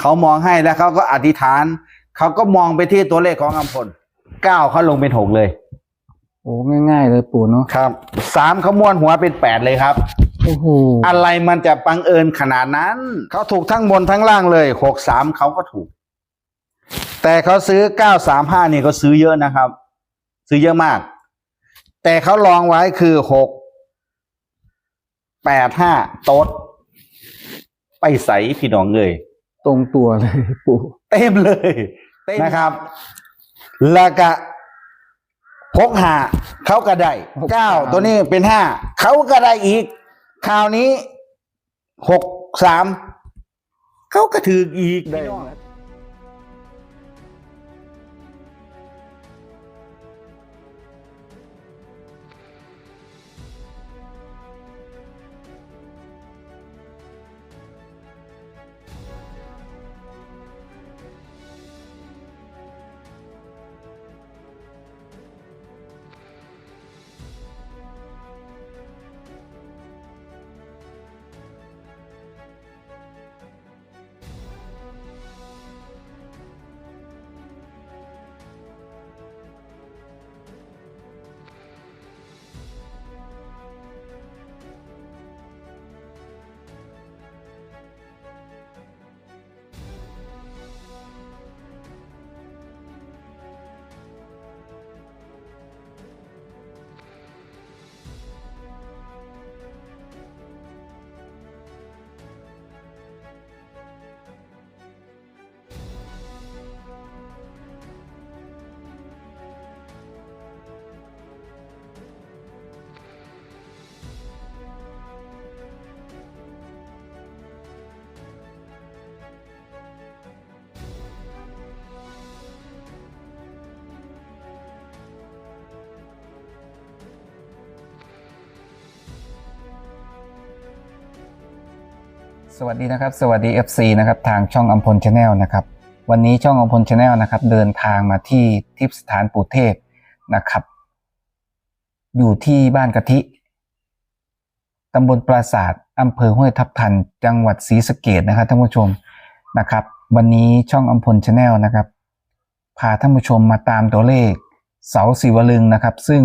เขามองให้แล้วเขาก็อธิษฐาน เขาก็มองไปที่ตัวเลขของอัมพลเก้าเขาลงเป็นหกเลย โอ้ง่ายๆเลยปู่เนาะครับสามเขาม้วนหัวเป็นแปดเลยครับ โอ้โหอะไรมันจะบังเอิญขนาดนั้น เขาถูกทั้งบนทั้งล่างเลยหกสามเขาก็ถูก แต่เขาซื้อเก้าสามห้านี่เขาซื้อเยอะนะครับ ซื้อเยอะมาก แต่เขาลองไว้คือหกแปดห้าโต๊ดไปใส่พี่น้องเลย ตรงตัวเลยปู่เต็มเลยนะครับ แล้วก็พกหาเขาก็ได้เก้าตัวนี้เป็นห้าเขาก็ได้อีก คราวนี้หกสามเขาก็ถืออีกได้ สวัสดีนะครับ สวัสดี FC นะครับทางช่องอัมพลชาแนลนะครับวันนี้ช่องอัมพลชาแนลนะครับ เดินทางมาที่ทิพสถานปู่เทพนะครับ อยู่ที่บ้านกะทิตำบลปราศาสตร์อำเภอห้วยทับทัน จังหวัดศรีสะเกดนะครับท่านผู้ชมนะครับ วันนี้ช่องอัมพลชาแนลนะครับพาท่านผู้ชมมาตามตัวเลขเสาสีวลึงนะครับ ซึ่ง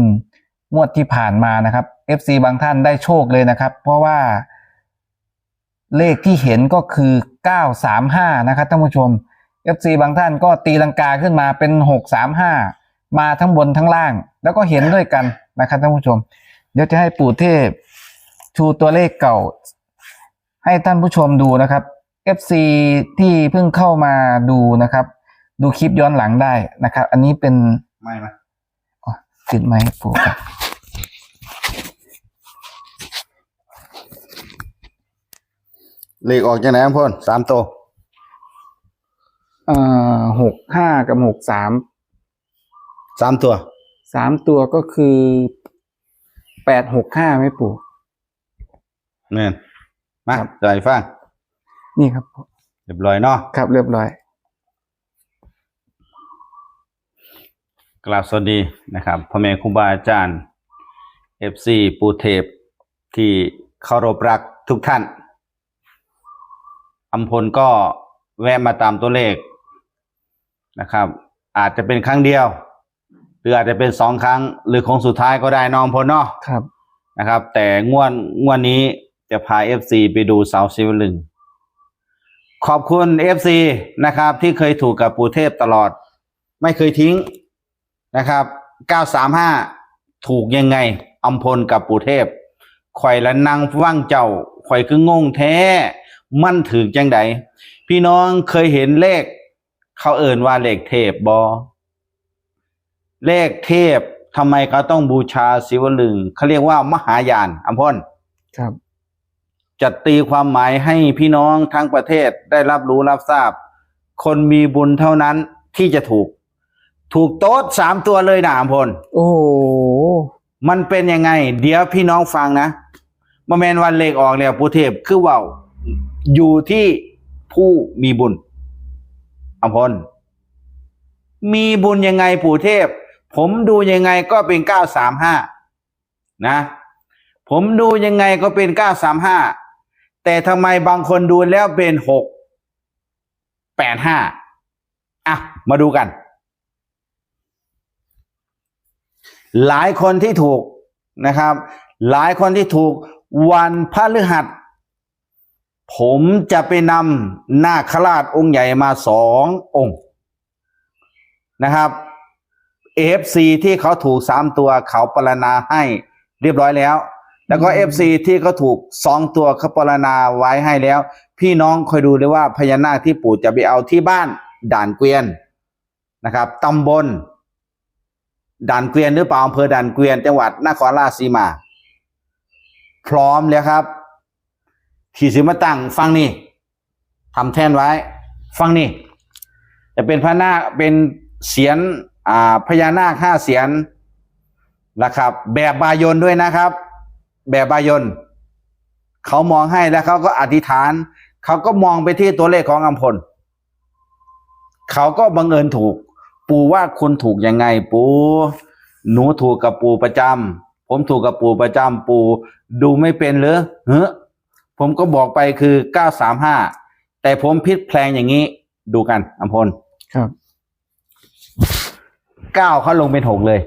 งวดที่ผ่านมานะครับ FC บางท่านได้โชคเลยนะครับ เพราะว่า เลขที่เห็นก็คือ 935 นะครับท่านผู้ชม FC บางท่านก็ตีลังกาขึ้นมาเป็น 635 มาทั้งบนทั้งล่าง แล้วก็เห็นด้วยกันนะครับท่านผู้ชม เดี๋ยวจะให้ปู่เทพชูตัวเลขเก่า ให้ท่านผู้ชมดูนะครับ FC ที่เพิ่งเข้ามาดูนะครับ ดูคลิปย้อนหลังได้นะครับ อันนี้เป็นไม่ไหมอ๋อติดไหมค์ปู่ครับ เลขออกจากไหนอัมพลสามตัวเอ่อหกห้ากับหกสามสามตัวสามตัวก็คือแปดหกห้าไหม่ปู่เนี่ยมาครับ จ่ายฟังนี่ครับเรียบร้อยเนาะครับเรียบร้อย กราบสวัสดีนะครับพ่อแม่ครูบาอาจารย์เอฟซีปูเทพที่เคารพรักทุกท่าน อัมพลก็แวะมาตามตัวเลขนะครับ อาจจะเป็นครั้งเดียว หรืออาจจะเป็นสองครั้ง หรือของสุดท้ายก็ได้น้องอัมพลเนาะครับนะครับ แต่งวดงวดนี้จะพาเอฟซีไปดูเสาซิวลึงขอบคุณเอฟซีนะครับ ที่เคยถูกกับปูเทพตลอด ไม่เคยทิ้งนะครับ 935 ถูกยังไงอัมพลกับปูเทพข่อยละนั่งว่างเจ้าข่อยคืองงแท้ มันถึงจังใดพี่น้องเคยเห็นเลข เขาเอ่นว่าเลขเทพบอเลขเทพทำไมเขาต้องบูชาศิวลึงเขาเรียกว่ามหายานอัมพลครับจัดตีความหมายให้พี่น้องทั้งประเทศได้รับรู้รับทราบ คนมีบุญเท่านั้นที่จะถูก ถูกโต๊ดสามตัวเลยนะอำพลโอ้โหมันเป็นยังไง เดี๋ยวพี่น้องฟังนะมาแมนวันเลขออกแล้วปูเทพคือเว่า อยู่ที่ผู้มีบุญอำพลมีบุญยังไงปู่เทพ ผมดูยังไงก็เป็นเก้าสามห้านะ ผมดูยังไงก็เป็นเก้าสามห้าแต่ทำไมบางคนดูแล้วเป็นหกแปดห้าอะ มาดูกัน หลายคนที่ถูกนะครับ หลายคนที่ถูกวันพฤหัส ผมจะไปนำนาคราชองค์ใหญ่มาสององค์นะครับเอฟซีที่เขาถูกสามตัวเขาปรณนาให้เรียบร้อยแล้ว แล้วก็เอฟซีที่เขาถูกสองตัวเขาปรณนาไว้ให้แล้ว พี่น้องคอยดูเลยว่าพญานาคที่ปู่จะไปเอาที่บ้านด่านเกวียนนะครับตำบลด่านเกวียนหรือเปล่าอำเภอด่านเกวียนจังหวัดนครราชสีมา พร้อมแล้วครับ ขี่สิมาตั้งฟังนี่ทำแท่นไว้ ฟังนี่จะเป็นพระนาคเป็นเสียนอ่าพญานาคห้าเสียนนะครับ แบบบายนด้วยนะครับ แบบบายนเขามองให้แล้วเขาก็อธิษฐาน เขาก็มองไปที่ตัวเลขของอัมพลเขาก็บังเอิญถูก ปู่ว่าคุณถูกยังไง ปู่หนูถูกกับปู่ประจำผมถูกกับปู่ประจำปู่ดูไม่เป็นเหรือเฮ้ ผมก็บอกไปคือเก้าสามห้าแต่ผมพิษแพลงอย่างนี้ ดูกันอัมพลครับเก้าเขาลงเป็นหกเลย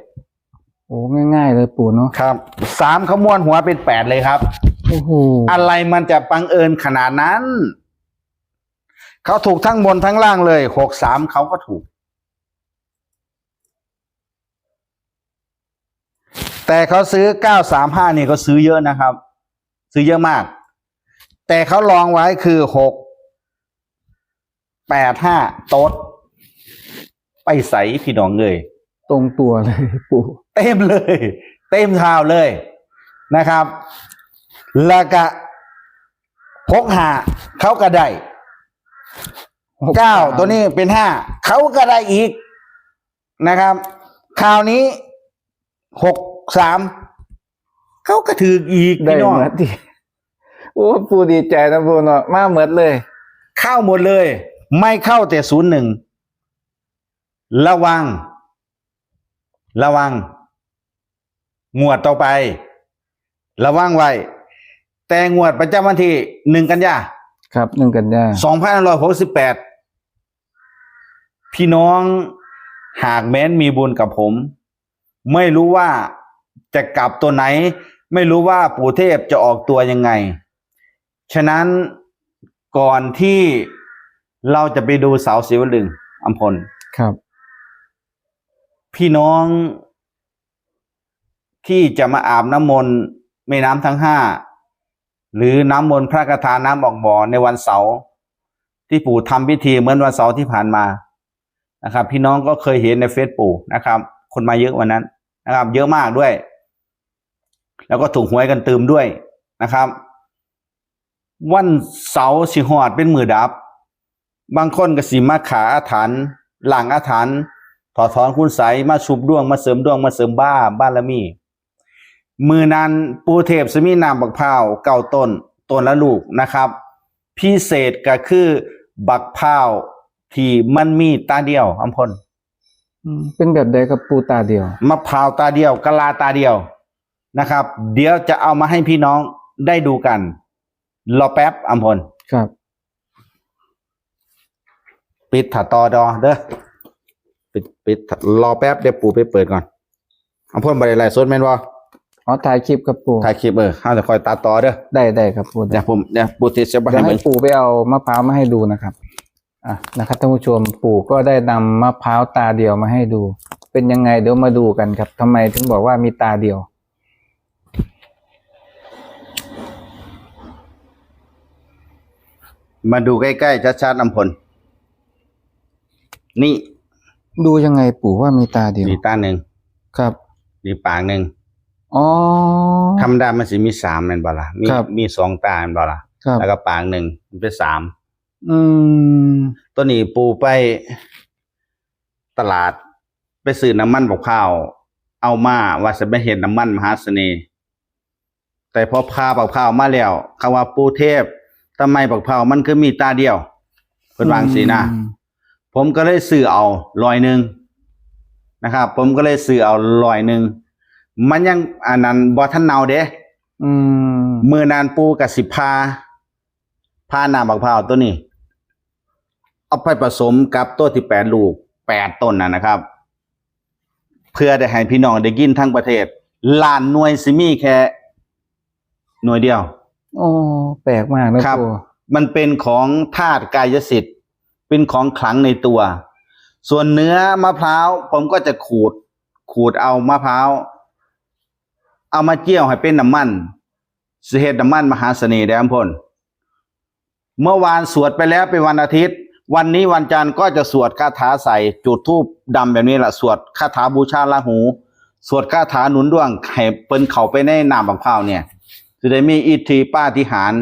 โอ้ง่ายๆเลยปู่เนาะครับสามเขาม้วนหัวเป็นแปดเลยครับโอ้โหอะไรมันจะบังเอิญขนาดนั้น เขาถูกทั้งบนทั้งล่างเลยหกสามเขาก็ถูก แต่เขาซื้อเก้าสามห้านี่เขาซื้อเยอะนะครับ ซื้อเยอะมาก แต่เขาลองไว้คือหกแปดห้าโต๊ดไปใส่พี่น้องเลยตรงตัวเลยปู่เต็มเลย เต็มเท้าเลยนะครับ แล้วก็พกหาเขาก็ได้เก้าตัวนี้เป็นห้าเขาก็ได้อีกนะครับคราวนี้หกสามเขาก็ถืออีกได้พี่น้องเหมือนที่ โอ้ปู่ดีใจนะปู่เนาะมาเหมือนเลย เข้าหมดเลย ไม่เข้าแต่ศูนย์หนึ่งระวัง ระวัง งวดต่อไป ระวังไว้ แต่งวดประจำวันที่หนึ่งกันยาครับหนึ่งกันยาสองพันร้อยหกสิบแปดพี่น้องหากแม้นมีบุญกับผม ไม่รู้ว่าจะกลับตัวไหน ไม่รู้ว่าปู่เทพจะออกตัวยังไง ฉะนั้นก่อนที่เราจะไปดูเสาศิวลึงอัมพลครับ พี่น้องที่จะมาอาบน้ำมนต์แม่น้ำทั้งห้าหรือน้ำมนต์พระกฐาน้ำออกบ่อในวันเสาร์ที่ปู่ทำพิธีเหมือนวันเสาร์ที่ผ่านมานะครับ พี่น้องก็เคยเห็นในเฟซปู่นะครับ คนมาเยอะวันนั้นนะครับ เยอะมากด้วย แล้วก็ถูกหวยกันตืมด้วยนะครับ วันเสาร์สิหอดเป็นมือดับ บางคนก็สิมาขาอาถรรพ์หลังอาถรรพ์ถอดถอนคุณใสยมาชุบดวงมาเสริมดวงมาเสริมบ้าบ้านละมี มือนั้นปูเทพสมีนามบักพร้าวเก่าต้นต้นละลูกนะครับ พิเศษก็คือบักพร้าวที่มันมีตาเดียวอำพลอืมเป็นแบบใดกับปู่ตาเดียวมะพร้าวตาเดียวกะลาตาเดียวนะครับ เดี๋ยวจะเอามาให้พี่น้องได้ดูกัน รอแป๊บอำพลครับ ปิดถัดต่อดอเด้อปิดปิดถัดรอแป๊บเดี๋ยวปู่ไปเปิดก่อนอำพลบริไลฟ์สดแม่นบ่อ๋อถ่ายคลิปกับปู่ถ่ายคลิปเออห้าจะคอยตัดต่อเด้อได้ได้ครับปู่เดี๋ยวผมเดี๋ยวปู่ติดจะไปเดี๋ยให้วให้เบิ่งปู่ไปเอามะพร้าวมาให้ดูนะครับอะนะครับท่านผู้ชมปู่ก็ได้นำมะพร้าวตาเดียวมาให้ดู เป็นยังไงเดี๋ยวมาดูกันครับทำไมถึงบอกว่ามีตาเดียว มาดูใกล้ๆชัดๆอำพล นี่ดูยังไงปู่ว่ามีตาเดียว มีตาหนึ่งครับ มีปากหนึ่งอ๋อ ธรรมดามันสิมีสามแม่นบ่ล่ะมีครับ มีสองตาแม่นบ่ล่ะครับ แล้วก็ปากหนึ่งมันเป็นสามอืม ตัวนี้ปูไปตลาด ไปซื้อน้ำมันบอกข้าว เอามาว่าจะไปเห็นน้ำมันมหาเสน่ห์แต่พอพาบักพร้าวมาแล้วคำว่าปูเทพ ทำไมบักพร้าวมันคือมีตาเดียวเพิ่นวาจังสีนะอืมผมก็เลยซื้อเอาร้อยหนึ่งนะครับ ผมก็เลยซื้อเอาร้อยหนึ่งมันยังอันนั้นบ่ทันเนาเด้อืมมือนานปูกับสิพาพาหน้าบักพร้าวตัวนี้ เอาไปผสมกับต้นที่แปดลูกแปดต้นนะนะครับ เพื่อได้ให้พี่น้องได้กินทั้งประเทศล้านหน่วยซิมีแค่หน่วยเดียว โอ้แปลกมากนะครับปู่มันเป็นของธาตุกายสิทธิ์ เป็นของขลังในตัว ส่วนเนื้อมะพร้าวผมก็จะขูด ขูดเอามะพร้าว เอามาเจียวให้เป็นน้ำมันสิเหตุน้ำมันมหาเสน่ห์แดมพลเมื่อวานสวดไปแล้วเป็นวันอาทิตย์ วันนี้วันจันทร์ก็จะสวดคาถาใส่จุดทูบดำแบบนี้แหละสวดคาถาบูชาลาหู สวดคาถาหนุนดวงให้เปิ้นเข้าไปในน้ำบังพร้าวเนี่ย จะได้มีอิทธิป้าธิหาร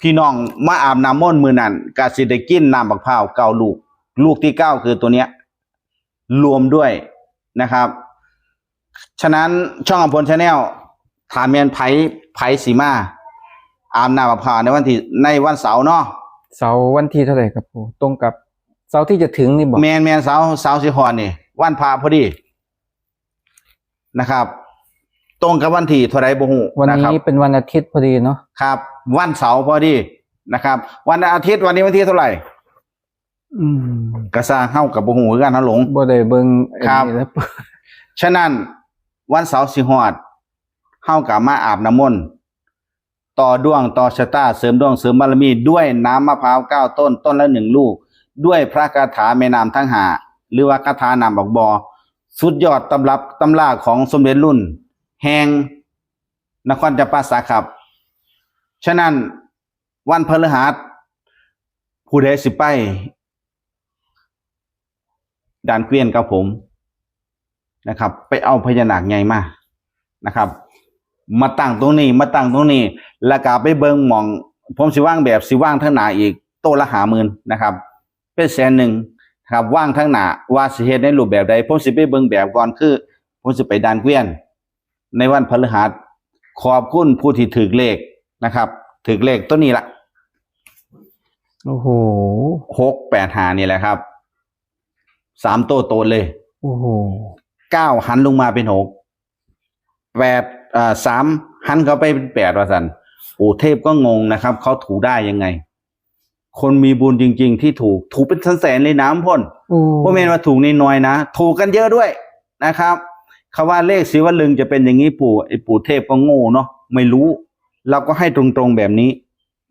พี่น้องมาอาบน้ำมนต์มือนั่นกาสิได้กินน้ำบักพร้าวเก้าลูก ลูกที่เก้าคือตัวเนี้ย รวมด้วยนะครับ ฉะนั้นช่องอำพลชาแนลถามเมียนไผไผสีมา อาบน้ำบักพร้าวในวันที่ในวันเสาร์เนาะเสาร์วันที่เท่าไหร่ครับปู่ตรงกับเสาร์ที่จะถึงนี่บอกแมนแมนเสาร์เสาร์สิฮอนนี่วันพระพอดีนะครับ ตรงกับวันที่เท่าไรบ่ฮู้วันนะครับนี้เป็นวันอาทิตย์พอดีเนาะครับ วันเสาร์พอดีนะครับ วันอาทิตย์วันนี้วันที่เท่าไหร่อืมกระซ่างเฮากับบ่ฮู้คือกันเฮาหลงบ่ได้เบิ่งไอ้ครับนี่แล้วปู่ฉะนั้นวันเสาร์สิฮอดเฮากลับมาอาบน้ำมนต์ต่อดวงต่อชะตาเสริมดวงเสริมบารมีด้วยน้ำมะพร้าวเก้าต้นต้นละหนึ่งลูก ด้วยพระคาถาแม่น้ำทั้งหาหรือว่าคาถานามบอกบอสุดยอดตำรับตำราของสมเด็จรุ่น แห่งนครจำปาสักครับ ฉะนั้นวันพฤหัสผู้ใดสิไปด่านเกวียนกับผมนะครับ ไปเอาพญานาคใหญ่มานะครับ มาตั้งตรงนี้ มาตั้งตรงนี้ แล้วก็ไปเบิงหมอง ผมสิว่างแบบสิว่างทั้งหนาอีกโตละหาหมื่นนะครับ เป็นแสนหนึ่งครับว่างทั้งหนาว่าสิเฮ็ดในรูปแบบใดผมสิไปเบิงแบบก่อนคือผมสิไปดานเกวียน ในวันพฤหัสขอบคุณผู้ที่ถือเลขนะครับถือเลขตัวนี้ละโอ้โหหกแปดหานี่แหละครับสามโตโตเลย โอ้โหเก้าหันลงมาเป็นหกแปดอ่าสามหันเขาไปเป็นแปดว่าสันโอ้เทพก็งงนะครับ เขาถูได้ยังไง คนมีบุญจริง ๆ ที่ถูก ถูกเป็นแสนๆเลยน้ำพ่นโอ้พวกเมนว่าถูกน้อยๆนะ ถูกกันเยอะด้วยนะครับ คาว่าเลขศิวลึงจะเป็นอย่างนี้ปู่ไอ้ปู่เทพก็โง่เนาะไม่รู้เราก็ให้ตรงๆแบบนี้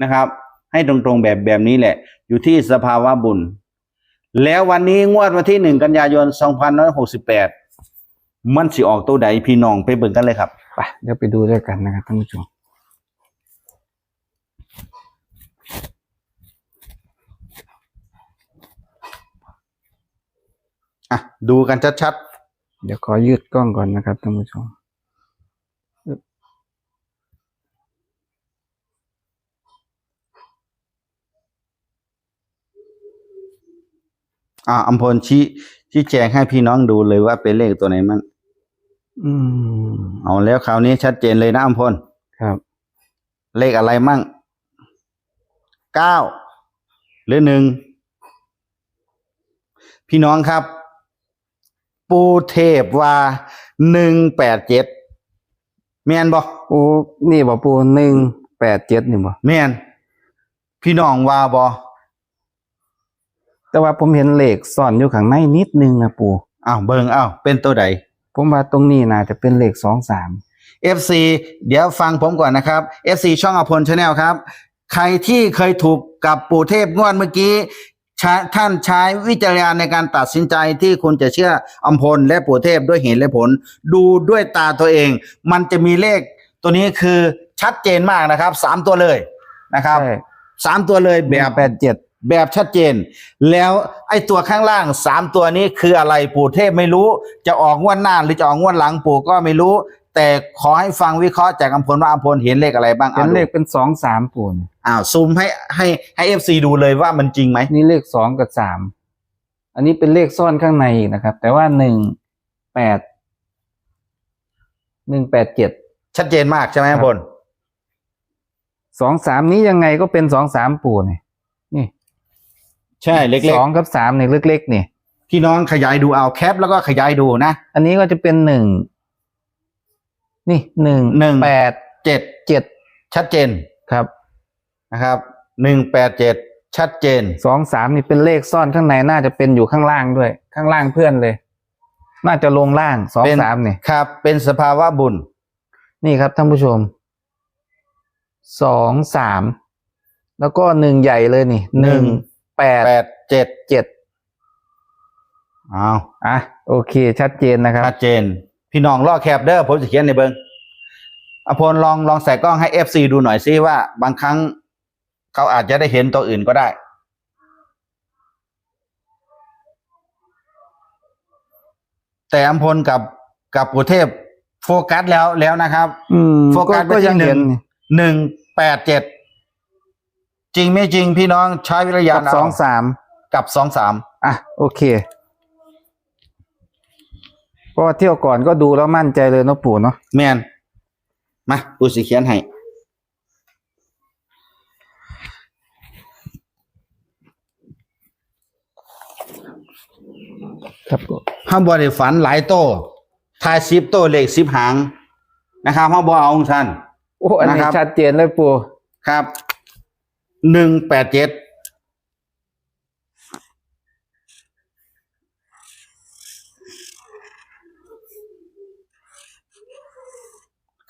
นะครับ ให้ตรงๆแบบแบบนี้แหละ อยู่ที่สภาวะบุญ แล้ววันนี้งวดวันที่หนึ่งกันยายนสองพันหกสิบแปดมันสิออกตัวใดพี่น้องไปเบิ่งกันเลยครับไปเดี๋ยวไปดูด้วยกันนะครับท่านผู้ชมอะดูกันชัด เดี๋ยวขอยืดกล้องก่อนนะครับท่านผู้ชมๆอ่าอัมพลชี้ชี้แจงให้พี่น้องดูเลยว่าเป็นเลขตัวไหนมั่งอืมเอาแล้วคราวนี้ชัดเจนเลยนะอัมพลครับ เลขอะไรมั่งเก้าหรือหนึ่งพี่น้องครับ ปูเทพว่าหนึ่งแปดเจ็ดแมนบอกโอ้นี่บอกปูหนึ่งแปดเจ็ดนี่บ่แมนพี่น้องว่าบอแต่ว่าผมเห็นเลขซ่อนอยู่ข้างในนิดนึงนะปูอ้าวเบิงอ้าวเป็นตัวใดผมว่าตรงนี้น่าจะเป็นเลขสองสาม FC เดี๋ยวฟังผมก่อนนะครับ FC ช่องอภพลชาแนลครับ ใครที่เคยถูกกับปู่เทพงวดเมื่อกี้ ใช้ท่านใช้วิจารณญาณในการตัดสินใจที่คุณจะเชื่ออำพลและปู่เทพด้วยเหตุและผล ดูด้วยตาตัวเอง มันจะมีเลขตัวนี้คือชัดเจนมากนะครับสามตัวเลยนะครับใช่สามตัวเลยแบบแปดเจ็ดแบบชัดเจน แล้วไอ้ตัวข้างล่างสามตัวนี้คืออะไรปู่เทพไม่รู้ จะออกงวดหน้าหรือจะออกงวดหลังปู่ก็ไม่รู้ แต่ขอให้ฟังวิเคราะห์จากอำพลว่าอำพลเห็นเลขอะไรบ้างเป็นอาเลดูขเป็นสองสามปูนอ้าวซูมให้ให้ให้เอฟซีดูเลยว่ามันจริงไหมนี่เลขสองกับสามอันนี้เป็นเลขซ่อนข้างในอีกนะครับ แต่ว่าหนึ่งแปดหนึ่งแปดเจ็ดชัดเจนมากใช่ไหมอำพลสองสามนี้ยังไงก็เป็นสองสามปูนี่นี่ ใช่เล็กสองกับสามเนี่ยเล็กๆนี่ๆพี่น้องขยายดูเอาแคปแล้วก็ขยายดูนะ อันนี้ก็จะเป็นหนึ่ง นี่หนึ่งหนึ่งแปดเจ็ดเจ็ดชัดเจนครับนะครับหนึ่งแปดเจ็ดชัดเจนสองสามนี่เป็นเลขซ่อนข้างในน่าจะเป็นอยู่ข้างล่างด้วย ข้างล่างเพื่อนเลย น่าจะลงล่างสองเป็นสามนี่ครับ เป็นสภาวะบุญ นี่ครับท่านผู้ชมสองสามแล้วก็หนึ่งใหญ่เลยนี่หนึ่งแปดแปดเจ็ดเจ็ดอ้าวอะโอเค ชัดเจนนะครับ ชัดเจน พี่น้องลอกแคปเด้อผมจะเขียนในเบิงอภพลลองลองใส่กล้องให้เอฟซีดูหน่อยซิว่า บางครั้งเขาอาจจะได้เห็นตัวอื่นก็ได้แต่อัมพลกับกับปุเทพโฟกัสแล้วแล้วนะครับอืมโฟกัสไปก็ที่ยังหนึ่เห็งนหนึ่งแปดเจ็ดจริงไม่จริงพี่น้องใช้วิทยากับณสองสามกับสองสามอะโอเคเพ ราะว่าเที่ยวก่อนก็ดูแล้วมั่นใจเลยเนาะปู่เนาะแมนมาปูสีเขียนให้ ครับปู่ห้ามบริฝันหลายโต้ทายสิบโต้เลขสิบหางนะครับห้ามบอเอาของท่าน โอ้อันนี้นะครับ ชัดเจนเลยปู่ครับหนึ่งแปดเจ็ด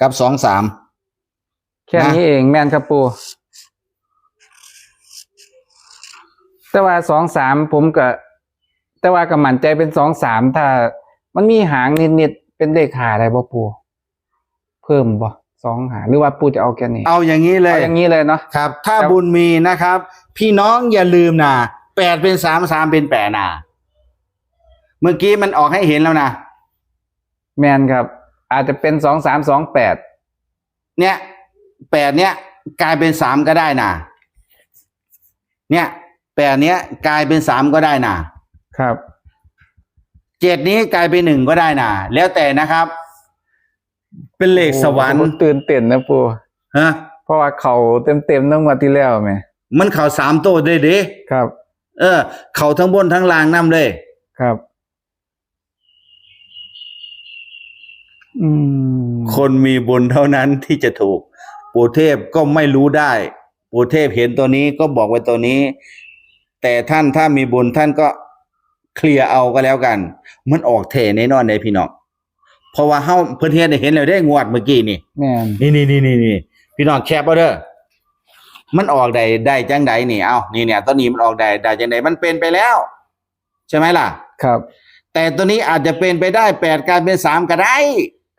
กับสองสามแค่นี้เองแม่นครับปู่แต่ว่าสองสามผมก็แต่ว่าก็มั่นใจเป็นสองสามถ้า มันมีหางนิดๆเป็นเลขหาอะไรบ่ปู่เพิ่มบ่สองหาหรือว่าปู่จะเอาแค่นี้เอาอย่างนี้เลยเอาอย่างนี้เลยเนาะครับ ถ้าครับบุญมีนะครับ พี่น้องอย่าลืมนะแปดเป็นสามสามเป็นแปดนะเมื่อกี้มันออกให้เห็นแล้วนะแมนครับ อาจจะเป็นสองสามสองแปดเนี่ยแปดเนี้ยกลายเป็นสามก็ได้นะเนี่ยแปดเนี้ยกลายเป็นสามก็ได้นะครับเจ็ดนี้กลายเป็นหนึ่งก็ได้นะแล้วแต่นะครับ เป็นเลขสวรรค์โอ้โหตื่นเต้นนะปูฮะเพราะว่าเขาเต็มเต็มๆตั้งวันที่แล้วไหมมันเข่าสามโต้ได้เด้ครับ เออ เข่าทั้งบนทั้งล่างน้ำเลย ครับ อืม คนมีบุญเท่านั้นที่จะถูก ปู่เทพก็ไม่รู้ได้ ปู่เทพเห็นตัวนี้ก็บอกไว้ตัวนี้ แต่ท่านถ้ามีบุญท่านก็เคลียร์เอาก็แล้วกัน มันออกเทแน่นอนเลยพี่น้องเพราะว่าเฮาเพิ่นเฮ็ดให้เห็นแล้วได้งวดเมื่อกี้นี่แม่นนี่นี่นี่นี่นี่พี่น้องแคปเอาเด้อมันออกได้ได้จังใดนี่เอ้านี่เนี่ยตัวนี้มันออกได้ได้จังใดมันเป็นไปแล้ว ใช่ไหมล่ะ ครับ แต่ตัวนี้อาจจะเป็นไปได้แปดกลายเป็นสามก็ได้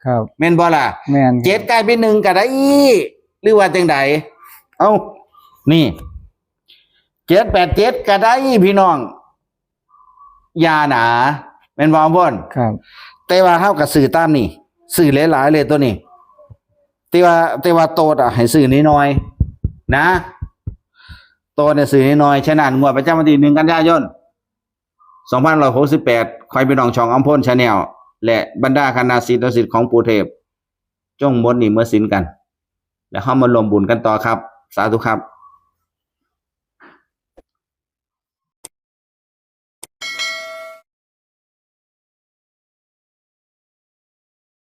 ครับ แม่นบ่ล่ะแม่นเจ็ดกลายเป็นหนึ่งก็ได้หรือว่าจังใดเอ้านี่เจ็ดแปดเจ็ดก็ได้พี่น้องอยาหนาเป็นบอมบนครับ แต่ว่าเท่ากับสื่อตามนี่สื่อหลายๆเลยตัวนี้แต่ว่าแต่ว่าโตดอะให้สื่อน้อยๆนะโตดเนี่ยสื่อน้อยๆฉะนั้นงวดประจำวันที่หนึ่งกันยายนสองพันร้อยหกสิบแปดคอยไปน้องช่องอัมพลชาแนล และบรรดาคณะศิษย์และศิษย์ของปู่เทพ จงมดหนีเมื่อสินกัน แล้วเข้ามารวมบุญกันต่อครับ สาธุครับ